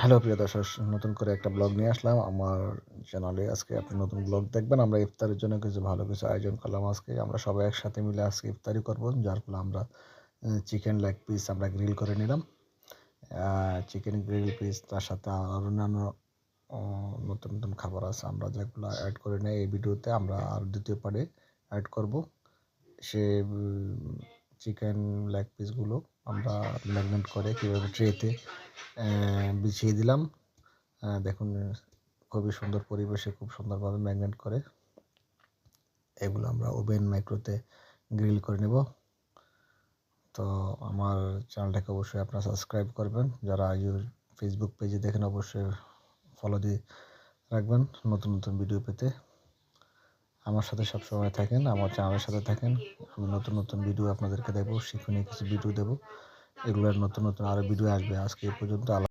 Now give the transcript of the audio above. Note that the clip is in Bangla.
হ্যালো প্রিয় দর্শক, নতুন করে একটা ব্লগ নিয়ে আসলাম। আমার চ্যানেলে আজকে আপনি নতুন ব্লগ দেখবেন। আমরা ইফতারের জন্য কিছু ভালো কিছু আয়োজন করলাম আজকে। আমরা সবাই একসাথে মিলে আজকে ইফতারি করব, যার ফলে আমরা চিকেন লেগ পিস আমরা গ্রিল করে নিলাম। চিকেন গ্রিল পিস তার সাথে আর অন্যান্য নতুন নতুন খাবার আছে। আমরা যেগুলো অ্যাড করে নেই এই ভিডিওতে আমরা আর দ্বিতীয় পার্টে অ্যাড করব। সে চিকেন লেগ পিসগুলো আমরা ম্যাগনেট করে কীভাবে ট্রেতে বিছিয়ে দিলাম। দেখুন, খুবই সুন্দর পরিবেশে খুব সুন্দরভাবে ম্যাগনেট করে এগুলো আমরা ওভেন মাইক্রোতে গ্রিল করে নেব। তো আমার চ্যানেলটাকে অবশ্যই আপনারা সাবস্ক্রাইব করবেন। যারা ফেসবুক পেজে দেখেন, অবশ্যই ফলো দিয়ে রাখবেন নতুন নতুন ভিডিও পেতে। আমার সাথে সবসময় থাকেন, আমার চ্যানেলের সাথে থাকেন। আমি নতুন নতুন ভিডিও আপনাদেরকে দেবো, শিক্ষণীয় কিছু ভিডিও দেবো। এগুলোর নতুন নতুন আরও ভিডিও আসবে। আজকে এই পর্যন্ত